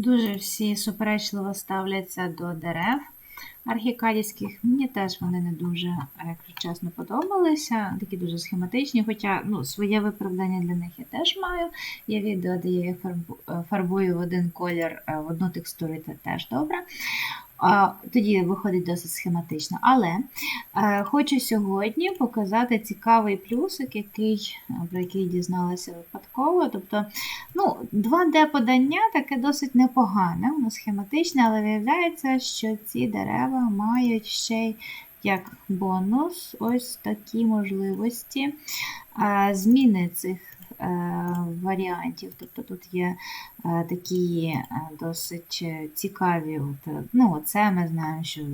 Дуже всі суперечливо ставляться до дерев архікадівських. Мені теж вони не дуже, якщо чесно, подобалися. Такі дуже схематичні, хоча ну, своє виправдання для них я теж маю. Є відео, де я їх фарбую в один колір, е, в одну текстуру, це теж добре. Тоді виходить досить схематично. Але е, хочу сьогодні показати цікавий плюсик, який, е, про який дізналася випадково. Тобто, ну, 2D-подання таке досить непогане, воно схематичне, але виявляється, що ці дерева мають ще й як бонус ось такі можливості е, зміни цих варіантів. Тобто тут є е, такі е, досить е, цікаві. От, е, ну, це ми знаємо, що е,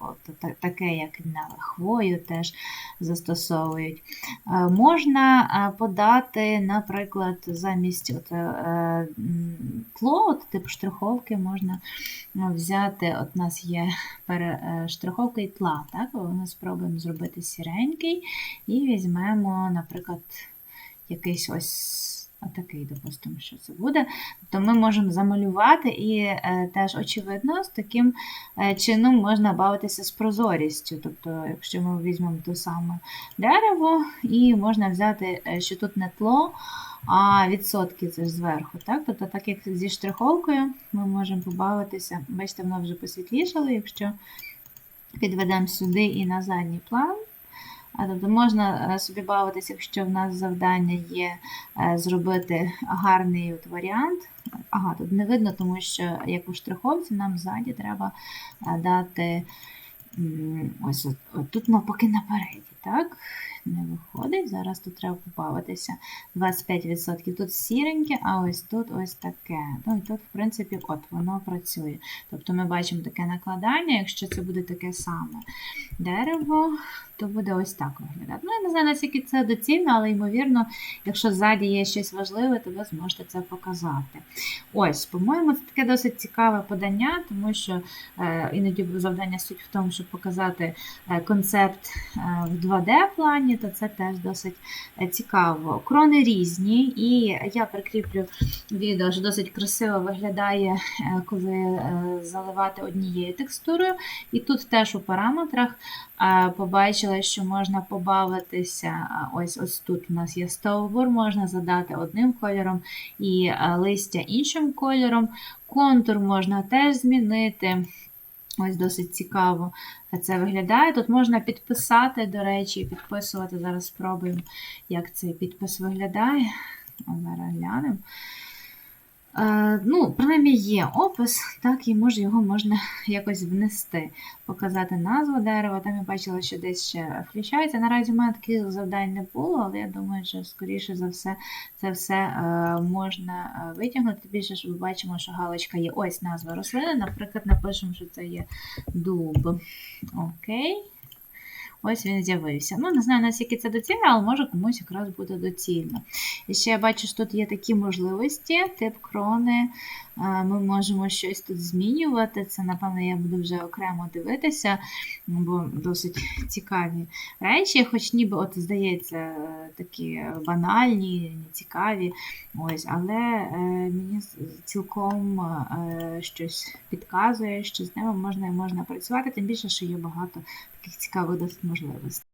от, таке, як на хвою, теж застосовують. Е, Можна е, подати, наприклад, замість от, е, тло, от, типу штриховки, можна ну, взяти, от у нас є е, штриховка і тла, так? Ми спробуємо зробити сіренький і візьмемо, наприклад, якийсь ось отакий, допустимо, що це буде. Тобто ми можемо замалювати і е, теж очевидно, з таким е, чином можна бавитися з прозорістю. Тобто, якщо ми візьмемо те саме дерево, і можна взяти, е, що тут не тло, а відсотки це ж зверху. Так? Тобто, так як зі штриховкою, ми можемо побавитися. Бачите, воно вже посвітлішало, якщо підведемо сюди і на задній план. Тобто можна е, собі бавитися, якщо в нас завдання є е, зробити гарний от варіант. Ага, тут не видно, тому що як у штриховці нам ззаді треба е, дати ось от, от тут навпаки напереді, так, не виходить. Зараз тут треба побавитися. 25%. Тут сіреньке, а ось тут ось таке. Ну і тут, в принципі, от воно працює. Тобто ми бачимо таке накладання, якщо це буде таке саме дерево, то буде ось так виглядати. Ну, я не знаю, наскільки це доцільно, але, ймовірно, якщо ззаді є щось важливе, то ви зможете це показати. Ось, по-моєму, це таке досить цікаве подання, тому що е, іноді завдання суть в тому, щоб показати е, концепт е, в два. 2D плані, то це теж досить е, цікаво. Крони різні, і я прикріплю відео, що досить красиво виглядає, е, коли е, заливати однією текстурою. І тут теж у параметрах побачила, що можна побавитися. Ось ось тут у нас є стовбур, можна задати одним кольором і листя іншим кольором. Контур можна теж змінити. Ось досить цікаво це виглядає. Тут можна підписати, до речі, підписувати. Зараз спробуємо, як цей підпис виглядає. Зараз глянемо. Е, ну, принаймні є опис, так, і може його можна якось внести, показати назву дерева. Там я бачила, що десь ще включається. Наразі в мене таких завдань не було, але я думаю, що скоріше за все це все е, можна е, витягнути. Більше ж ми бачимо, що галочка є. Ось назва рослини. Наприклад, напишемо, що це є дуб. Окей. Ось він з'явився. Ну, не знаю, наскільки це доцільно, але може комусь якраз буде доцільно. І ще я бачу, що тут є такі можливості, тип крони. Ми можемо щось тут змінювати. Це, напевно, я буду вже окремо дивитися, бо досить цікаві речі, хоч ніби, от, здається, такі банальні, цікаві. Ось, але е, мені цілком е, щось підказує, що з ними можна і можна працювати, тим більше, що є багато таких цікавих можливостей.